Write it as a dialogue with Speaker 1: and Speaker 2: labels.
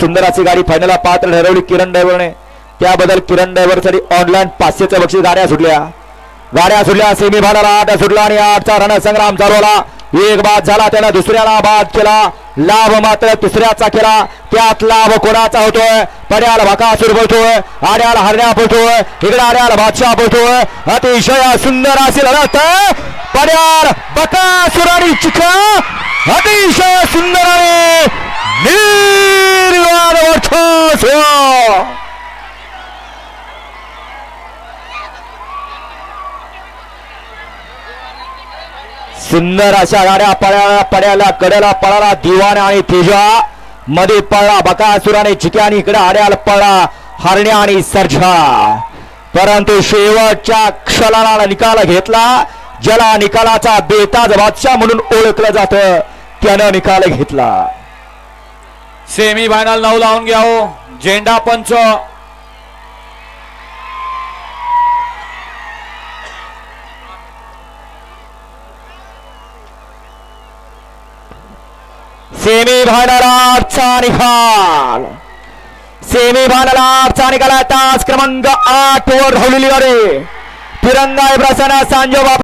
Speaker 1: सुंदर अशी गाडी फायनलला पात्र ठरवली किरण ड्रायव्हरने. त्याबद्दल किरण ड्रायव्हरसाठी ऑनलाईन पाचशेच्या बक्षीस गाड्या सुटल्या. गाड्या सुटल्या सेमी भागाला आठ सुटला आणि आठचा रणसंग्राम चालवला. एक बाद झाला त्यानं दुसऱ्याला बाद केला. लाभ मात्र तिसऱ्याचा केला. त्यात लाभ कोणाचा होतोय? पड्याला भकासूर बोलतोय आड्याला हरण्या बोलतोय इकडे आड्याला बादशाह बोलतोय. अतिशय सुंदर अशी लढत. पड्याल बकासूर आणि चिखा अतिशय सुंदर आहे. सुंदर अशा गाड्या पळ्याला पड्याला कड्याला पळाला दिवाण आणि तेजा. मध्ये पळला बकासुराने आणि चिक्याने इकडे आड्याला पळला हरण्या आणि सर्जा परंतु शेवटच्या क्षणाला निकाल घेतला. ज्याला निकालाचा बेताज बादशाह म्हणून ओळखलं जात त्यानं निकाल घेतला.
Speaker 2: सेमी फायनल नऊ लावून घ्या हो. झेंडा पंच.
Speaker 1: सेमी फायनलचा निकाल. सेमी फायनलचा निकाल आहे. तास क्रमांक आठ वर धावलेली अरे तिरंगा प्रसन्न सांजोबा